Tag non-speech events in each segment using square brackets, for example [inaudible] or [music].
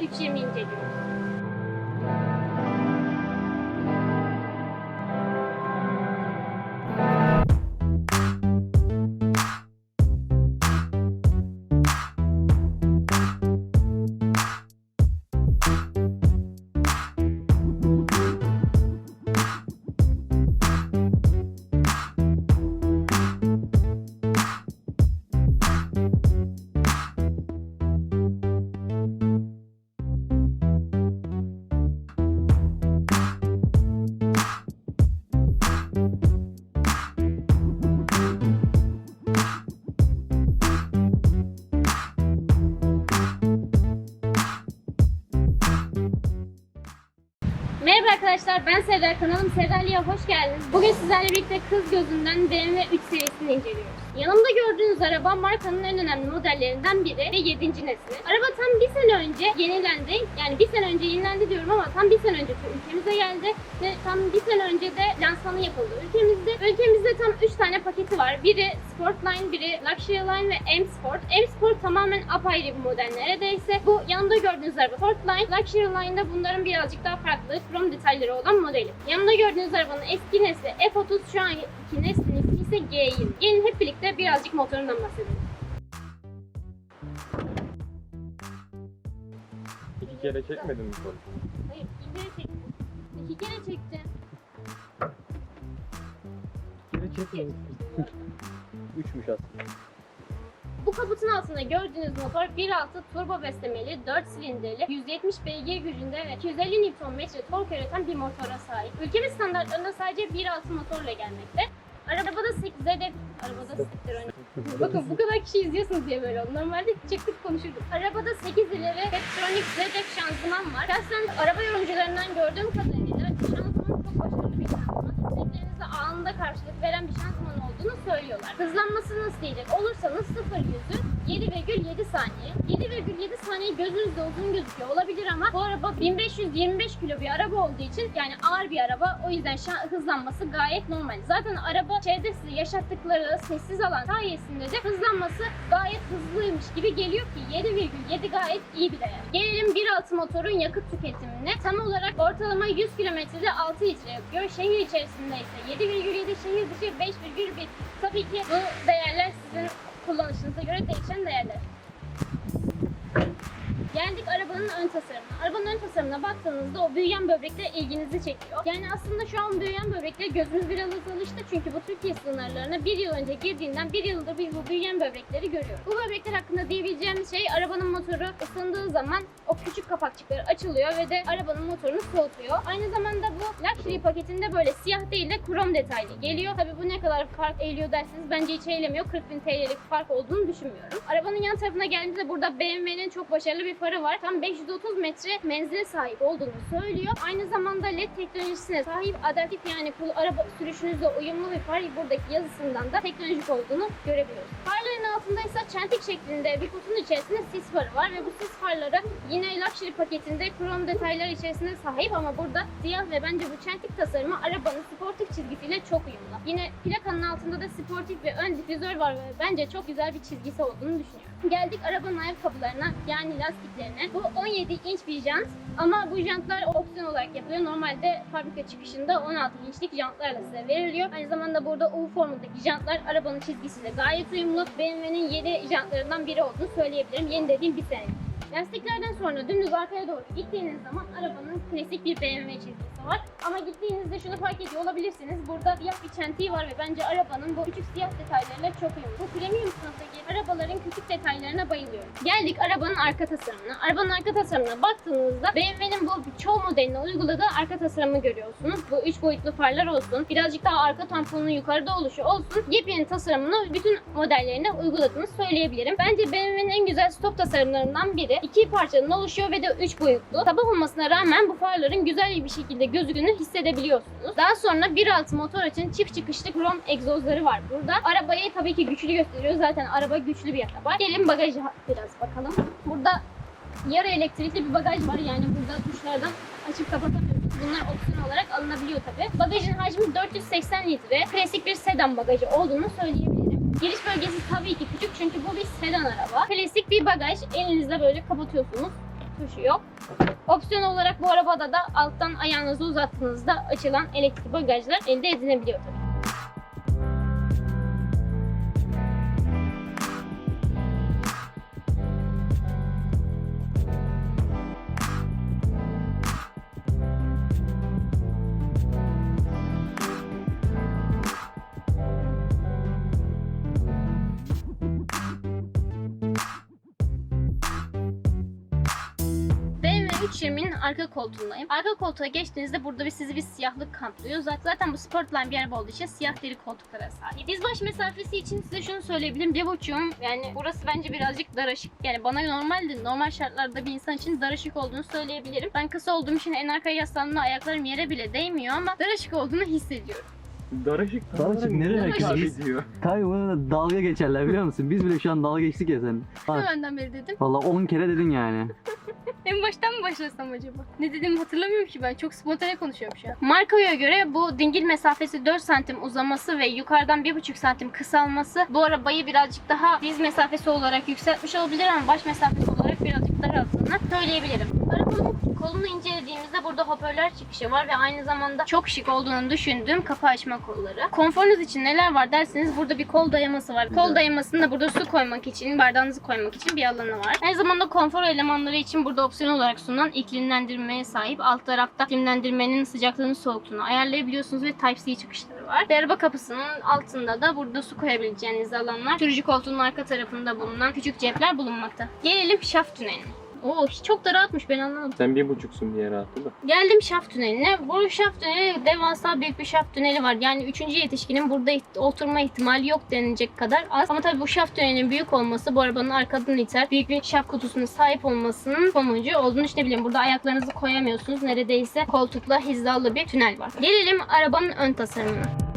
320 inceliyoruz. Arkadaşlar ben Sevda kanalım Sevdali'ye hoş geldiniz. Bugün sizlerle birlikte kız gözünden BMW 3 serisini inceliyoruz. Yanımda gördüğünüz araba markanın en önemli modellerinden biri ve 7. nesli. Araba tam bir sene önce yenilendi. Yani bir sene önce yenilendi diyorum ama tam bir sene önce ülkemize geldi ve tam bir sene önce de lansmanı yapıldı ülkemizde. Ülkemizde tam 3 tane paketi var. Biri Sportline, biri Luxury Line ve M Sport. M Sport tamamen apayrı bir model neredeyse. Bu yanında gördüğünüz araba Sportline. Luxury Line'da bunların birazcık daha farklı krom detayları olan modeli. Yanında gördüğünüz arabanın eski nesli F30 şu anki neslinin ismi ise G20. Gelin hep birlikte birazcık motorundan bahsedelim. İki kere çekmedin mi sonra? Hayır, bir kere çektim. İki kere çektim. Bir kere çekmedim. 3'müş aslında. Bu kaputun altında gördüğünüz motor 1.6 turbo beslemeli, 4 silindirli, 170 beygir gücünde ve 250 Nm tork üreten bir motora sahip. Ülkemiz standartlarında sadece 1.6 motorla gelmekte. Arabada 8 hedef, arabada siktir önce. Bakın bu kadar kişi izliyorsunuz diye böyle oldu. Normalde çıktık konuşurduk. Arabada 8 ileri Petronic ZF şanzıman var. Şahsen araba yorumcularından gördüğüm kadarıyla karşılık veren bir şanzıman olduğunu söylüyorlar. Hızlanması nasıl diyecek olursanız 0 yüzü 7,7 saniye. 7,7 saniye gözünüzde uzun gözüküyor olabilir ama bu araba 1525 kilo bir araba olduğu için yani ağır bir araba o yüzden hızlanması gayet normal. Zaten araba çevresi yaşattıkları sessiz alan sayesinde de hızlanması gayet hızlıymış gibi geliyor ki 7,7 gayet iyi bir değer. Gelelim 1.6 motorun yakıt tüketimine. Tam olarak ortalama 100 kilometrede 6 litre yapıyor. Şehir içerisinde ise 7,7 şehir dışı 5,1 Tabii ki bu değerler sizin kullanışınıza göre değişen değerler. Geldik arabanın ön tasarımına. Arabanın ön tasarımına baktığınızda o büyüyen böbrekler ilginizi çekiyor. Yani aslında şu an büyüyen böbrekler gözümüz biraz alıştı çünkü bu Türkiye sınırlarına bir yıl önce girdiğinden bir yıldır biz bu büyüyen böbrekleri görüyoruz. Bu böbrekler hakkında diyebileceğimiz şey arabanın motoru ısındığı zaman o küçük kapakçıkları açılıyor ve de arabanın motorunu soğutuyor. Aynı zamanda bu Luxury paketinde böyle siyah değil de krom detaylı geliyor. Tabii bu ne kadar fark eğiliyor derseniz bence hiç eğlemiyor. 40 bin TL'lik fark olduğunu düşünmüyorum. Arabanın yan tarafına geldiğimizde burada BMW'nin çok başarılı bir farı var. Tam 530 metre menzile sahip olduğunu söylüyor. Aynı zamanda LED teknolojisine sahip adaptif yani kul araba sürüşünüzle uyumlu bir far buradaki yazısından da teknolojik olduğunu görebiliyoruz. Farların altında ise çentik şeklinde bir kutunun içerisinde sis farı var ve bu sis farları yine Luxury paketinde krom detaylar içerisinde sahip ama burada siyah ve bence bu çentik tasarımı arabanın sportif çizgisiyle çok uyumlu. Yine plakanın altında da sportif bir ön difüzör var ve bence çok güzel bir çizgisi olduğunu düşünüyorum. Geldik arabanın ayakkabılarına yani lastiklerine. Bu 17 inç bir jant ama bu jantlar opsiyon olarak yapılıyor. Normalde fabrika çıkışında 16 inçlik jantlarla size veriliyor. Aynı zamanda burada U formundaki jantlar arabanın çizgisiyle gayet uyumlu. BMW'nin yeni jantlarından biri olduğunu söyleyebilirim. Yeni dediğim bir sene. Lastiklerden sonra dümdüz arkaya doğru gittiğiniz zaman arabanın klasik bir BMW çizgisi var. Ama gittiğinizde şunu fark ediyor olabilirsiniz. Burada siyah bir çentiği var ve bence arabanın bu küçük siyah detaylarıyla çok uyumlu. Bu premium sınıftaki arabaların küçük detaylarına bayılıyorum. Geldik arabanın arka tasarımına. Arabanın arka tasarımına baktığınızda BMW'nin bu çoğu modeline uyguladığı arka tasarımı görüyorsunuz. Bu üç boyutlu farlar olsun, birazcık daha arka tamponun yukarıda oluşu olsun. Yepyeni tasarımını bütün modellerine uyguladığını söyleyebilirim. Bence BMW'nin en güzel stop tasarımlarından biri. İki parçadan oluşuyor ve de üç boyutlu. Sabah olmasına rağmen bu farların güzel bir şekilde gözüktüğünü hissedebiliyorsunuz. Daha sonra 1.6 motor için çift çıkışlı krom egzozları var burada. Arabayı tabii ki güçlü gösteriyor. Zaten araba güçlü bir araba. Gelin bagaja biraz bakalım. Burada yarı elektrikli bir bagaj var. Yani burada tuşlardan açıp kapatamıyorsunuz. Bunlar opsiyon olarak alınabiliyor tabii. Bagajın hacmi 480 litre. Klasik bir sedan bagajı olduğunu söyleyebilirim. Giriş bölgesi tabii ki küçük çünkü bu bir sedan araba. Klasik bir bagaj. Elinizle böyle kapatıyorsunuz. Tuşu yok. Opsiyon olarak bu arabada da alttan ayağınızı uzattığınızda açılan elektrikli bagajlar elde edilebiliyor tabii. 320'nin arka koltuğundayım. Arka koltuğa geçtiğinizde burada bir sizi bir siyahlık kaplıyor. Zaten, bu Sportline bir araba olduğu için siyah deri koltuklara sahip. Diz baş mesafesi için size şunu söyleyebilirim. Bir buçuğum yani burası bence birazcık daraşık. Yani bana normalde normal şartlarda bir insan için daraşık olduğunu söyleyebilirim. Ben kısa olduğum için en arkaya yaslandığımda ayaklarım yere bile değmiyor ama daraşık olduğunu hissediyorum. Daracık Daracık nereye ediyor? Kanka buna da dalga geçerler biliyor musun? Biz bile şu an dalga geçtik ya sen. Ne benden beri dedim. Valla 10 kere dedin yani. [laughs] En baştan mı başlasam acaba? Ne dediğimi hatırlamıyorum ki ben. Çok spontane konuşuyorum şu an. Markaya göre bu dingil mesafesi 4 santim uzaması ve yukarıdan 1,5 santim kısalması bu arabayı birazcık daha diz mesafesi olarak yükseltmiş olabilir ama baş mesafesi olarak birazcık daralttığını söyleyebilirim. Arabanın kolunu incelediğimizde burada hoparlör çıkışı var ve aynı zamanda çok şık olduğunu düşündüğüm kapı açma kolları. Konforunuz için neler var derseniz burada bir kol dayaması var. Kol dayamasında burada su koymak için, bardağınızı koymak için bir alanı var. Aynı zamanda konfor elemanları için burada opsiyon olarak sunulan iklimlendirmeye sahip. Alt tarafta iklimlendirmenin sıcaklığını soğukluğunu ayarlayabiliyorsunuz ve Type-C çıkışları var. Ve araba kapısının altında da burada su koyabileceğiniz alanlar. Sürücü koltuğunun arka tarafında bulunan küçük cepler bulunmakta. Gelelim şaft tüneline. Oo çok da rahatmış ben anlamadım. Sen bir buçuksun diye rahatı da. Geldim şaft tüneline. Bu şaft tüneli devasa büyük bir şaft tüneli var. Yani üçüncü yetişkinin burada oturma ihtimali yok denilecek kadar az. Ama tabii bu şaft tünelinin büyük olması bu arabanın arkadan iter büyük bir şaft kutusuna sahip olmasının sonucu olduğunu düşünebilirim. Burada ayaklarınızı koyamıyorsunuz. Neredeyse koltukla hizalı bir tünel var. Gelelim arabanın ön tasarımına.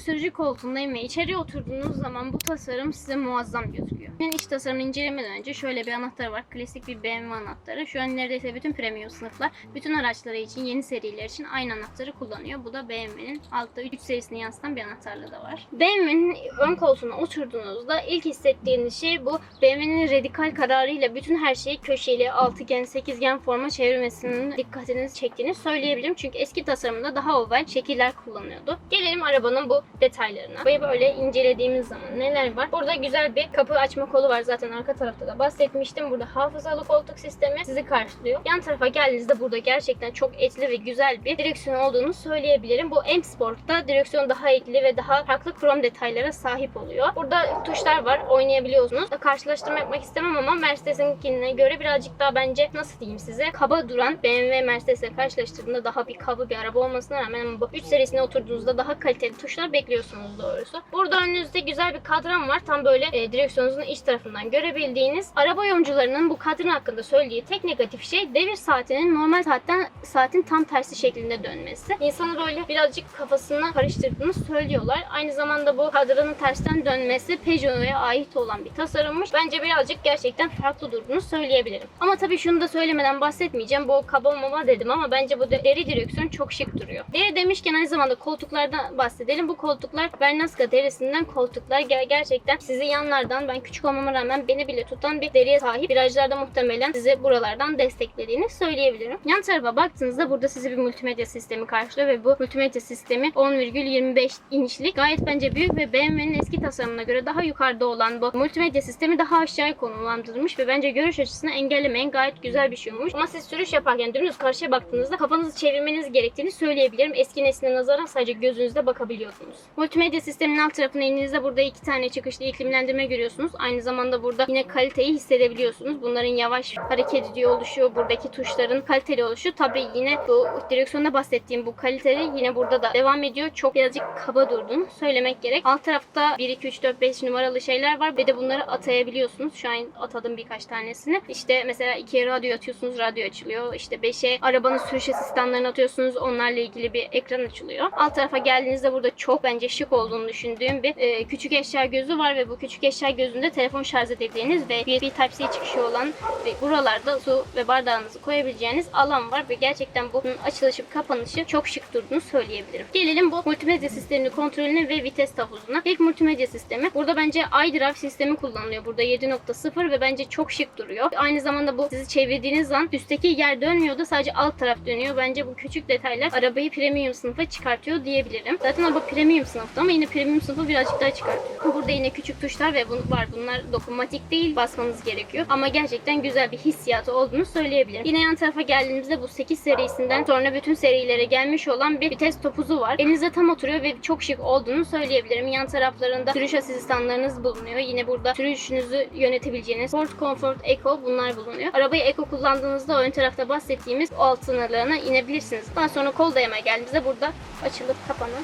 Sürücü koltuğundayım ve içeriye oturduğunuz zaman bu tasarım size muazzam gözüküyor. Ben iç tasarımını incelemeden önce şöyle bir anahtarı var. Klasik bir BMW anahtarı. Şu an neredeyse bütün premium sınıflar, bütün araçları için, yeni seriler için aynı anahtarı kullanıyor. Bu da BMW'nin altta 3 serisini yansıtan bir anahtarlığı da var. BMW'nin ön koltuğuna oturduğunuzda ilk hissettiğiniz şey bu BMW'nin radikal kararıyla bütün her şeyi köşeli, altıgen, sekizgen forma çevirmesinin dikkatinizi çektiğini söyleyebilirim. Çünkü eski tasarımda daha oval şekiller kullanıyordu. Gelelim arabanın bu detaylarına. Arabayı böyle incelediğimiz zaman neler var? Burada güzel bir kapı açma kolu var. Zaten arka tarafta da bahsetmiştim. Burada hafızalı koltuk sistemi sizi karşılıyor. Yan tarafa geldiğinizde burada gerçekten çok etli ve güzel bir direksiyon olduğunu söyleyebilirim. Bu M Sport'ta direksiyon daha etli ve daha farklı krom detaylara sahip oluyor. Burada tuşlar var. Oynayabiliyorsunuz. Karşılaştırma yapmak istemem ama Mercedes'inkine göre birazcık daha bence nasıl diyeyim size kaba duran BMW Mercedes'le karşılaştırdığında daha bir kaba bir araba olmasına rağmen ama bu 3 serisine oturduğunuzda daha kaliteli tuşlar bekliyorsunuz doğrusu. Burada önünüzde güzel bir kadran var. Tam böyle e, direksiyonunuzun iç tarafından görebildiğiniz. Araba yorumcularının bu kadran hakkında söylediği tek negatif şey devir saatinin normal saatten saatin tam tersi şeklinde dönmesi. İnsanı böyle birazcık kafasını karıştırdığını söylüyorlar. Aynı zamanda bu kadranın tersten dönmesi Peugeot'a ait olan bir tasarımmış. Bence birazcık gerçekten farklı durduğunu söyleyebilirim. Ama tabii şunu da söylemeden bahsetmeyeceğim. Bu kaba mama dedim ama bence bu de- deri direksiyon çok şık duruyor. Deri demişken aynı zamanda koltuklardan bahsedelim. Bu koltuklar Bernasca derisinden koltuklar. Ger- gerçekten sizi yanlardan ben küçük olmama rağmen beni bile tutan bir deriye sahip. Virajlarda muhtemelen sizi buralardan desteklediğini söyleyebilirim. Yan tarafa baktığınızda burada sizi bir multimedya sistemi karşılıyor ve bu multimedya sistemi 10,25 inçlik. Gayet bence büyük ve BMW'nin eski tasarımına göre daha yukarıda olan bu multimedya sistemi daha aşağıya konumlandırılmış ve bence görüş açısını engellemeyen gayet güzel bir şey olmuş. Ama siz sürüş yaparken dümdüz karşıya baktığınızda kafanızı çevirmeniz gerektiğini söyleyebilirim. Eski nesline nazaran sadece gözünüzde bakabiliyordunuz. Multimedya sisteminin alt tarafına indiğinizde burada iki tane çıkışlı iklimlendirme görüyorsunuz. Aynı zamanda burada yine kaliteyi hissedebiliyorsunuz. Bunların yavaş hareket ediyor oluşu, buradaki tuşların kaliteli oluşu. Tabii yine bu direksiyonda bahsettiğim bu kaliteli yine burada da devam ediyor. Çok birazcık kaba durduğunu söylemek gerek. Alt tarafta 1, 2, 3, 4, 5 numaralı şeyler var ve de bunları atayabiliyorsunuz. Şu an atadım birkaç tanesini. İşte mesela 2'ye radyo atıyorsunuz, radyo açılıyor. İşte 5'e arabanın sürüş asistanlarını atıyorsunuz. Onlarla ilgili bir ekran açılıyor. Alt tarafa geldiğinizde burada çok bence şık olduğunu düşündüğüm bir e, küçük eşya gözü var ve bu küçük eşya gözünde telefon şarj edebildiğiniz ve USB Type-C çıkışı olan ve buralarda su ve bardağınızı koyabileceğiniz alan var ve gerçekten bunun açılışı kapanışı çok şık durduğunu söyleyebilirim. Gelelim bu multimedya sistemini kontrolüne ve vites tavuzuna. İlk multimedya sistemi. Burada bence iDrive sistemi kullanılıyor. Burada 7.0 ve bence çok şık duruyor. Aynı zamanda bu sizi çevirdiğiniz an üstteki yer dönmüyor da sadece alt taraf dönüyor. Bence bu küçük detaylar arabayı premium sınıfa çıkartıyor diyebilirim. Zaten araba premium sınıfta ama yine premium sınıfı birazcık daha çıkartıyor. Burada yine küçük tuşlar ve bunu var. Bunlar dokunmatik değil basmanız gerekiyor. Ama gerçekten güzel bir hissiyatı olduğunu söyleyebilirim. Yine yan tarafa geldiğimizde bu 8 serisinden sonra bütün serilere gelmiş olan bir vites topuzu var. Elinize tam oturuyor ve çok şık olduğunu söyleyebilirim. Yan taraflarında sürüş asistanlarınız bulunuyor. Yine burada sürüşünüzü yönetebileceğiniz Sport, Comfort, Eco bunlar bulunuyor. Arabayı Eco kullandığınızda ön tarafta bahsettiğimiz o alt sınırlarına inebilirsiniz. Daha sonra kol dayama geldiğimizde burada açılıp kapanan?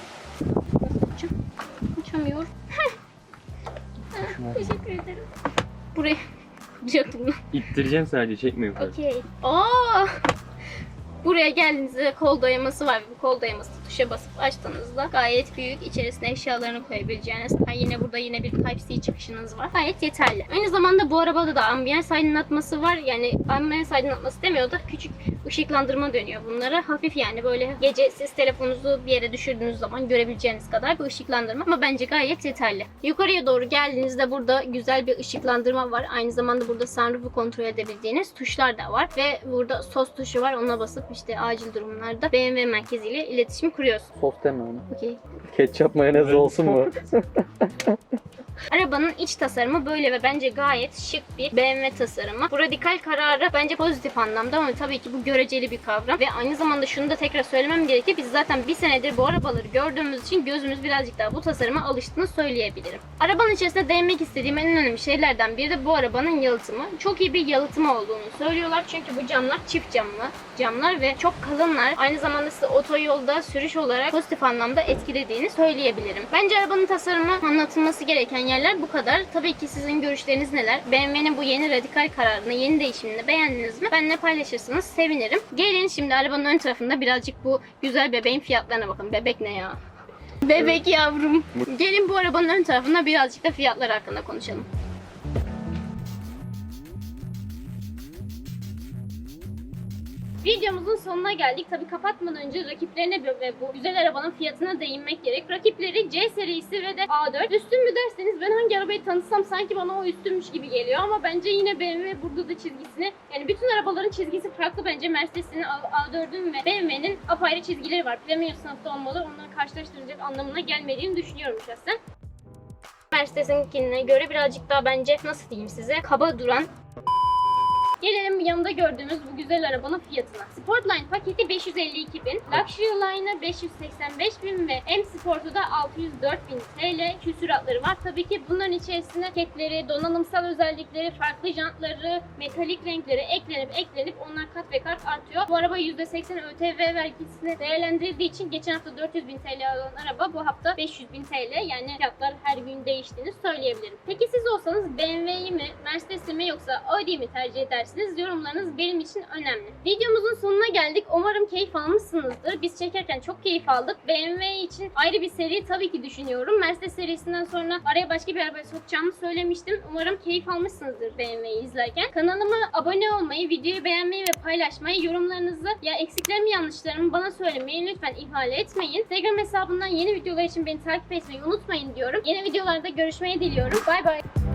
Açamıyorum. Teşekkür ederim. Buraya kuracaktım. İttireceksin sadece çekme yukarı. Okey. Aa! Buraya geldiğinizde kol dayaması var. Bu kol dayaması tuşa basıp açtığınızda gayet büyük. İçerisine eşyalarını koyabileceğiniz. Ha, yine burada yine bir Type-C çıkışınız var. Gayet yeterli. Aynı zamanda bu arabada da ambiyans aydınlatması var. Yani ambiyans aydınlatması demiyor da küçük ışıklandırma dönüyor bunlara. Hafif yani böyle gece siz telefonunuzu bir yere düşürdüğünüz zaman görebileceğiniz kadar bir ışıklandırma. Ama bence gayet yeterli. Yukarıya doğru geldiğinizde burada güzel bir ışıklandırma var. Aynı zamanda burada sunroof'u kontrol edebildiğiniz tuşlar da var. Ve burada sos tuşu var. Ona basıp işte acil durumlarda BMW merkeziyle iletişim kuruyorsun. Sos deme onu. Okey. Ketçap mayonez olsun mu? [laughs] Arabanın iç tasarımı böyle ve bence gayet şık bir BMW tasarımı. Bu radikal kararı bence pozitif anlamda ama tabii ki bu göreceli bir kavram. Ve aynı zamanda şunu da tekrar söylemem gerekir. Biz zaten bir senedir bu arabaları gördüğümüz için gözümüz birazcık daha bu tasarıma alıştığını söyleyebilirim. Arabanın içerisinde değinmek istediğim en önemli şeylerden biri de bu arabanın yalıtımı. Çok iyi bir yalıtımı olduğunu söylüyorlar. Çünkü bu camlar çift camlı camlar ve çok kalınlar. Aynı zamanda size otoyolda sürüş olarak pozitif anlamda etkilediğini söyleyebilirim. Bence arabanın tasarımı anlatılması gereken yerler bu kadar. Tabii ki sizin görüşleriniz neler? BMW'nin bu yeni radikal kararını, yeni değişimini beğendiniz mi? Benimle paylaşırsanız sevinirim. Gelin şimdi arabanın ön tarafında birazcık bu güzel bebeğin fiyatlarına bakın. Bebek ne ya? Bebek yavrum. Gelin bu arabanın ön tarafında birazcık da fiyatlar hakkında konuşalım. Videomuzun sonuna geldik. Tabii kapatmadan önce rakiplerine ve bu güzel arabanın fiyatına değinmek gerek. Rakipleri C serisi ve de A4. Üstün mü derseniz ben hangi arabayı tanıtsam sanki bana o üstünmüş gibi geliyor ama bence yine BMW burada da çizgisini yani bütün arabaların çizgisi farklı bence Mercedes'in A- A4'ün ve BMW'nin apayrı çizgileri var. Premium sınıfta olmalı. Onları karşılaştıracak anlamına gelmediğini düşünüyorum şahsen. Mercedes'inkine göre birazcık daha bence nasıl diyeyim size kaba duran Gelelim yanında gördüğümüz bu güzel arabanın fiyatına. Sportline paketi 552 bin, Luxury Line'ı 585 bin ve M Sport'u da 604 bin TL küsuratları var. Tabii ki bunların içerisine paketleri, donanımsal özellikleri, farklı jantları, metalik renkleri eklenip eklenip onlar kat ve kat artıyor. Bu araba %80 ÖTV vergisini değerlendirildiği için geçen hafta 400 bin TL olan araba bu hafta 500 bin TL yani fiyatlar her gün değiştiğini söyleyebilirim. Peki siz olsanız BMW'yi mi, Mercedes'i mi yoksa Audi'yi mi tercih edersiniz? Yorumlarınız benim için önemli. Videomuzun sonuna geldik. Umarım keyif almışsınızdır. Biz çekerken çok keyif aldık. BMW için ayrı bir seri tabii ki düşünüyorum. Mercedes serisinden sonra araya başka bir araba sokacağımı söylemiştim. Umarım keyif almışsınızdır BMW'yi izlerken. Kanalıma abone olmayı, videoyu beğenmeyi ve paylaşmayı, yorumlarınızı ya eksiklerimi yanlışlarımı bana söylemeyi lütfen ihale etmeyin. Instagram hesabından yeni videolar için beni takip etmeyi unutmayın diyorum. Yeni videolarda görüşmeyi diliyorum. Bay bay.